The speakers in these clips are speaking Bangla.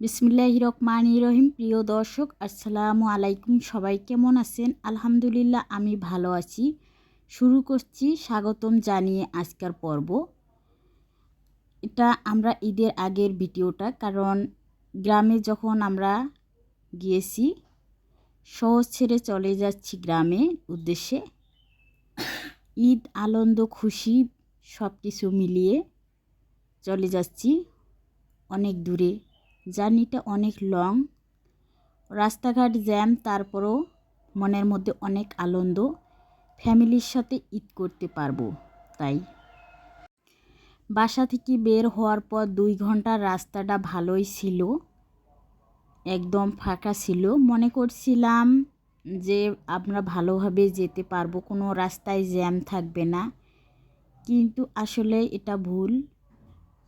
বিসমিল্লাহ রহমান রহিম প্রিয় দর্শক, আসসালামু আলাইকুম। সবাই কেমন আছেন? আলহামদুলিল্লাহ, আমি ভালো আছি। শুরু করছি স্বাগতম জানিয়ে আজকের পর্ব। এটা আমরা ঈদের আগের ভিডিওটা, কারণ গ্রামে যখন আমরা গিয়েছি, শহর ছেড়ে চলে যাচ্ছি গ্রামে উদ্দেশ্যে, ঈদ, আনন্দ, খুশি সব কিছু মিলিয়ে চলে যাচ্ছি অনেক দূরে। জার্নিটা অনেক লং। রাস্তাঘাট জ্যাম, তারপরও মনের মধ্যে অনেক আনন্দ। ফ্যামিলির সাথে ঈদ করতে পারব, তাই। বাসা থেকে বের হওয়ার পর দুই ঘণ্টার রাস্তাটা ভালোই ছিল। একদম ফাঁকা ছিল। মনে করছিলাম যে আমরা ভালোভাবে যেতে পারব, কোনো রাস্তায় জ্যাম থাকবে না। কিন্তু আসলে এটা ভুল।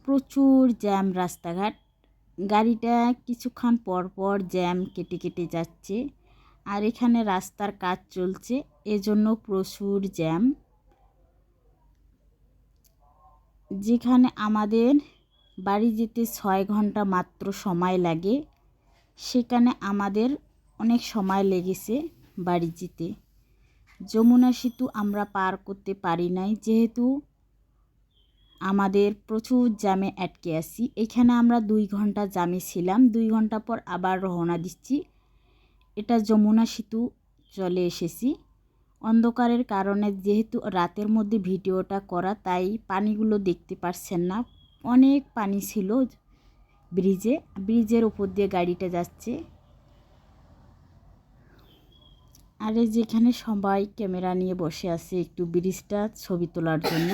প্রচুর জ্যাম রাস্তাঘাট। গাড়িটা কিছুক্ষণ পর পর জ্যাম কেটে কেটে যাচ্ছে আর এখানে রাস্তার কাজ চলছে, এজন্য প্রচুর জ্যাম। যেখানে আমাদের বাড়ি যেতে ছয় ঘণ্টা মাত্র সময় লাগে, সেখানে আমাদের অনেক সময় লেগেছে বাড়ি যেতে। যমুনা সেতু আমরা পার করতে পারি নাই, যেহেতু আমাদের প্রচুর জ্যামে আটকে আছি। এখানে আমরা দুই ঘণ্টা জামে ছিলাম। দুই ঘণ্টা পর আবার রওনা দিচ্ছি। এটা যমুনা সেতু চলে এসেছি। অন্ধকারের কারণে যেহেতু রাতের মধ্যে ভিডিওটা করা, তাই পানিগুলো দেখতে পারছেন না। অনেক পানি ছিল ব্রিজে। ব্রিজের উপর দিয়ে গাড়িটা যাচ্ছে। আরে যেখানে সবাই ক্যামেরা নিয়ে বসে আছে, একটু ব্রিজটা ছবি তোলার জন্য।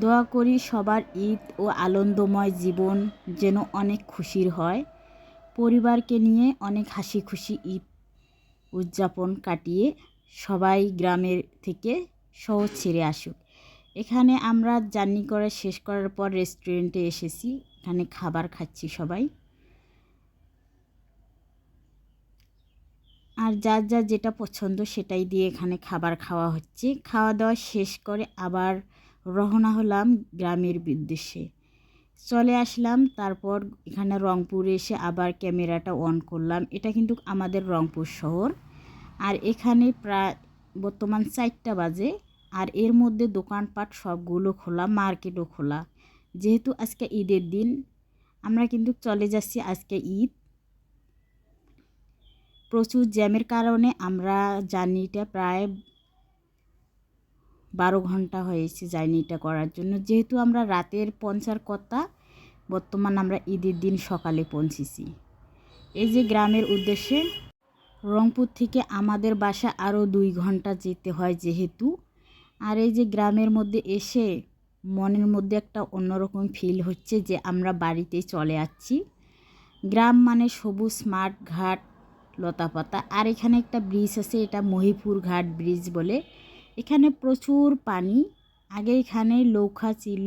দোয়া করি সবার ঈদ ও আনন্দময় জীবন যেন অনেক খুশির হয়। পরিবারকে নিয়ে অনেক হাসি খুশি ঈদ উদযাপন কাটিয়ে সবাই গ্রামের থেকে শহর ছেড়ে আসুক। এখানে আমরা জার্নি করে শেষ করার পর রেস্টুরেন্টে এসেছি, এখানে খাবার খাচ্ছি সবাই। আর যার যার যেটা পছন্দ সেটাই দিয়ে এখানে খাবার খাওয়া হচ্ছে। খাওয়া দাওয়া শেষ করে আবার রওনা হলাম গ্রামের উদ্দেশ্যে চলে আসলাম, তারপর এখানে রংপুরে এসে আবার ক্যামেরাটা অন করলাম। এটা কিন্তু আমাদের রংপুর শহর। আর এখানে প্রায় বর্তমান চারটা বাজে। আর এর মধ্যে দোকানপাট সবগুলো খোলা, মার্কেটও খোলা। যেহেতু আজকে ঈদের দিন, আমরা কিন্তু চলে যাচ্ছি আজকে ঈদ। প্রচুর জ্যামের কারণে আমরা জার্নিটা প্রায় বারো ঘণ্টা হয়েছে জার্নিটা করার জন্য। যেহেতু আমরা রাতের পৌঁছার কথা, বর্তমান আমরা ঈদের দিন সকালে পৌঁছেছি। এই যে গ্রামের উদ্দেশ্যে, রংপুর থেকে আমাদের বাসা আরও দুই ঘণ্টা যেতে হয় যেহেতু। আর এই যে গ্রামের মধ্যে এসে মনের মধ্যে একটা অন্যরকম ফিল হচ্ছে যে আমরা বাড়িতে চলে আসছি। গ্রাম মানে সবুজ স্মার্ট ঘাট, লতাপাতা। আর এখানে একটা ব্রিজ আছে, এটা মহিপুর ঘাট ব্রিজ বলে। এখানে প্রচুর পানি। আগে এখানে লৌখা ছিল,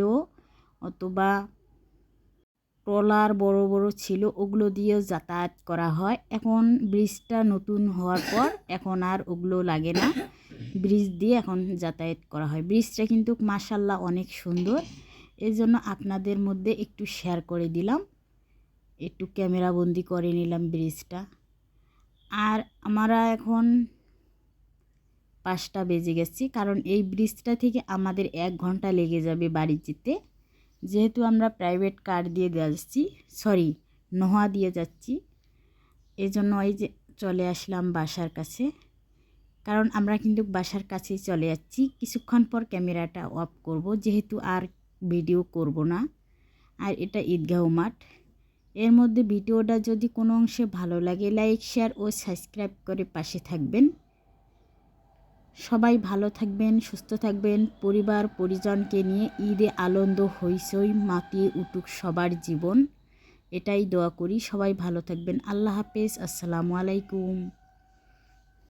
অথবা ট্রলার বড় বড় ছিল, ওগুলো দিয়েও যাতায়াত করা হয়। এখন ব্রিজটা নতুন হওয়ার পর এখন আর ওগুলো লাগে না। ব্রিজ দিয়ে এখন যাতায়াত করা হয়। ব্রিজটা কিন্তু মাসাল্লাহ অনেক সুন্দর। এই জন্য আপনাদের মধ্যে একটু শেয়ার করে দিলাম। একটু ক্যামেরা বন্দি করে নিলাম ব্রিজটা। আর আমরা এখন পাঁচটা বেজে গেছি। কারণ এই ব্রিজটা থেকে আমাদের এক ঘণ্টা লেগে যাবে বাড়ি যেতে। যেহেতু আমরা প্রাইভেট কার দিয়ে যাচ্ছি সরি নোহা দিয়ে যাচ্ছি। এই জন্য এই যে চলে আসলাম বাসার কাছে। কারণ আমরা কিন্তু বাসার কাছেই চলে যাচ্ছি। কিছুক্ষণ পর ক্যামেরাটা অফ করব, যেহেতু আর ভিডিও করব না। আর এটা ঈদগাহ মাঠ। এর মধ্যে ভিডিওটা যদি কোনো অংশে ভালো লাগে লাইক শেয়ার ও সাবস্ক্রাইব করে পাশে থাকবেন। সবাই ভালো থাকবেন, সুস্থ থাকবেন। পরিবার, পরিজনকে নিয়ে ঈদে আনন্দ হইসই মাতিয়ে উঠুক সবার জীবন। এটাই দোয়া করি, সবাই ভালো থাকবেন। আল্লাহ হাফেজ। আসসালামু আলাইকুম।